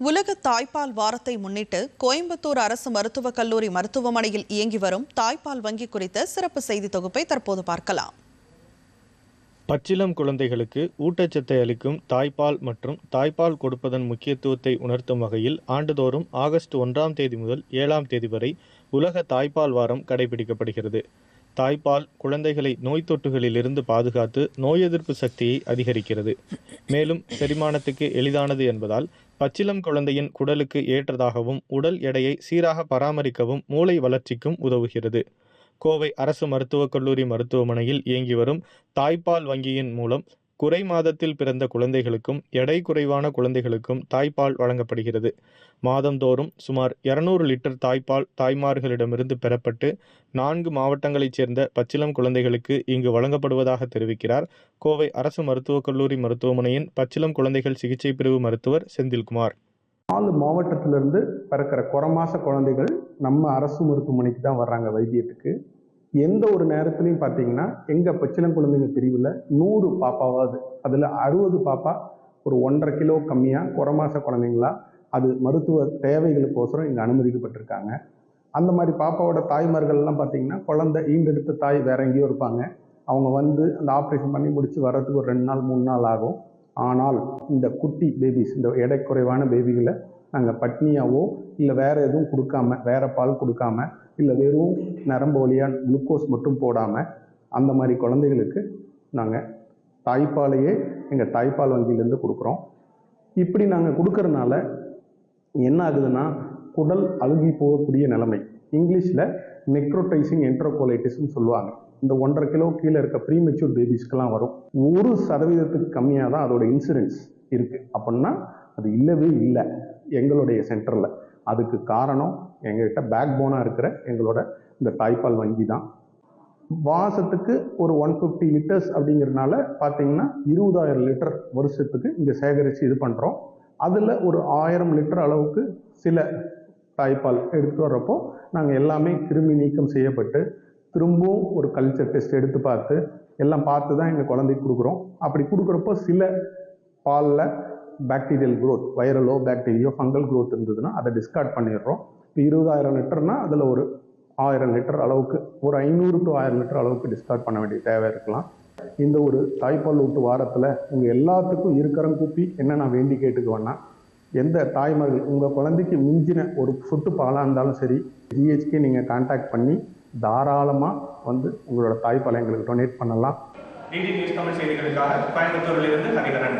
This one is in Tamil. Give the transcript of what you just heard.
உலக தாய்ப்பால் வாரத்தை முன்னிட்டு கோயம்புத்தூர் அரசு மருத்துவக் கல்லூரி மருத்துவமனையில் இயங்கி வரும் தாய்ப்பால் வங்கி குறித்த சிறப்பு செய்தி தொகுப்பை தற்போது பார்க்கலாம். பச்சிலம் குழந்தைகளுக்கு ஊட்டச்சத்தை அளிக்கும் தாய்ப்பால் மற்றும் தாய்ப்பால் கொடுப்பதன் முக்கியத்துவத்தை உணர்த்தும் வகையில் ஆண்டுதோறும் ஆகஸ்ட் ஒன்றாம் தேதி முதல் ஏழாம் தேதி வரை உலக தாய்ப்பால் வாரம் கடைபிடிக்கப்படுகிறது. தாய்ப்பால் குழந்தைகளை நோய் தொற்றுகளிலிருந்து பாதுகாத்து நோய் எதிர்ப்பு சக்தியை அதிகரிக்கிறது. மேலும் செரிமானத்துக்கு எளிதானது என்பதால் பச்சிளம் குழந்தையின் குடலுக்கு ஏற்றதாகவும் உடல் எடையை சீராக பராமரிக்கவும் மூளை வளர்ச்சிக்கும் உதவுகிறது. கோவை அரசு மருத்துவக் கல்லூரி மருத்துவமனையில் இயங்கி வரும் தாய்ப்பால் வங்கியின் மூலம் குறை மாதத்தில் பிறந்த குழந்தைகளுக்கும் எடை குறைவான குழந்தைகளுக்கும் தாய்ப்பால் வழங்கப்படுகிறது. மாதந்தோறும் சுமார் இருநூறு லிட்டர் தாய்ப்பால் தாய்மார்களிடமிருந்து பெறப்பட்டு நான்கு மாவட்டங்களைச் சேர்ந்த பச்சிளம் குழந்தைகளுக்கு இங்கு வழங்கப்படுவதாக தெரிவிக்கிறார் கோவை அரசு மருத்துவக் கல்லூரி மருத்துவமனையின் பச்சிளம் குழந்தைகள் சிகிச்சை பிரிவு மருத்துவர் செந்தில்குமார். நாலு மாவட்டத்திலிருந்து பிறக்கிற குறமாச குழந்தைகள் நம்ம அரசு மருத்துவமனைக்கு தான் வர்றாங்க வைத்தியத்துக்கு. எந்த ஒரு நேரத்துலையும் பார்த்தீங்கன்னா எங்கள் பச்சிளம் குழந்தைங்க பிரிவில் நூறு பாப்பாவாது அதில் அறுபது பாப்பா ஒரு ஒன்றரை கிலோ கம்மியாக குறமாச குழந்தைங்களா அது மருத்துவ தேவைகளுக்கோசரம் இங்கே அனுமதிக்கப்பட்டிருக்காங்க. அந்த மாதிரி பாப்பாவோட தாய்மார்கள்லாம் பார்த்தீங்கன்னா குழந்தை ஈண்டெடுத்த தாய் வேற எங்கேயோ இருப்பாங்க. அவங்க வந்து அந்த ஆப்ரேஷன் பண்ணி முடிச்சு வர்றதுக்கு ஒரு ரெண்டு நாள் மூணு நாள் ஆகும். ஆனால் இந்த குட்டி பேபிஸ் இந்த எடை குறைவான பேபிகளை நாங்கள் பட்னியாவோ இல்லை வேறு எதுவும் கொடுக்காம வேறு பால் கொடுக்காம இல்லை வெறும் நரம்பு வழியாக குளுக்கோஸ் மட்டும் போடாமல் அந்த மாதிரி குழந்தைகளுக்கு நாங்கள் தாய்ப்பாலையே எங்கள் தாய்ப்பால் வங்கியிலேருந்து கொடுக்குறோம். இப்படி நாங்கள் கொடுக்கறனால என்ன ஆகுதுன்னா குடல் அழுகி போகக்கூடிய நிலைமை. இங்கிலீஷில் நெக்ரோட்டைசிங் என்ட்ரோகோலைட்டிஸ்ன்னு சொல்லுவாங்க. இந்த ஒன்றரை கிலோ கீழே இருக்க ப்ரீமெச்சூர் பேபிஸ்க்கெல்லாம் வரும். ஒரு சதவீதத்துக்கு கம்மியாக தான் அதோட இன்சூரன்ஸ் இருக்குது அப்படின்னா அது இல்லவே இல்லை எங்களுடைய சென்டரில் அதுக்கு காரணம் எங்ககிட்ட பேக் போனாக இருக்கிற எங்களோட இந்த தாய்ப்பால் வங்கி தான். மாதத்துக்கு ஒரு ஒன் ஃபிஃப்டி லிட்டர்ஸ் அப்படிங்கிறதுனால பார்த்தீங்கன்னா இருபதாயிரம் லிட்டர் வருஷத்துக்கு இங்கே சேகரித்து இது பண்ணுறோம் அதில் ஒரு ஆயிரம் லிட்டர் அளவுக்கு சில தாய்ப்பால் எடுத்து வர்றப்போ நாங்கள் எல்லாமே கிருமி நீக்கம் செய்யப்பட்டு திரும்பவும் ஒரு கல்ச்சர் டெஸ்ட் எடுத்து பார்த்து எல்லாம் பார்த்து தான் எங்கள் குழந்தைக்கு கொடுக்குறோம். அப்படி கொடுக்குறப்போ சில பாலில் பாக்டீரியல் க்ரோத் வைரலோ பாக்டீரியோ ஃபங்கல் க்ரோத் இருந்ததுன்னா அதை டிஸ்கார்ட் பண்ணிடுறோம். இப்போ இருபதாயிரம் லிட்டர்னால் அதில் ஒரு ஆயிரம் லிட்டர் அளவுக்கு ஒரு ஐநூறு டு ஆயிரம் லிட்டர் அளவுக்கு டிஸ்கார்ட் பண்ண வேண்டிய தேவை இருக்கலாம். இந்த ஒரு தாய்ப்பால் ஊட்டு வாரத்தில் உங்கள் எல்லாத்துக்கும் இருக்கரம் கூப்பி என்ன நான் வேண்டி கேட்டுக்குவேன்னா எந்த தாய்மார்கள் உங்கள் குழந்தைக்கு மிஞ்சின ஒரு சொட்டு பாலாக இருந்தாலும் சரி ஜிஹெச்கே நீங்கள் கான்டாக்ட் பண்ணி தாராளமாக வந்து உங்களோட தாய்ப்பாலை எங்களுக்கு டொனேட் பண்ணலாம். டிடி நியூஸ் தமிழ் செய்திகளுக்காக கோயம்புத்தூரிலிருந்து ஹரிகரன்.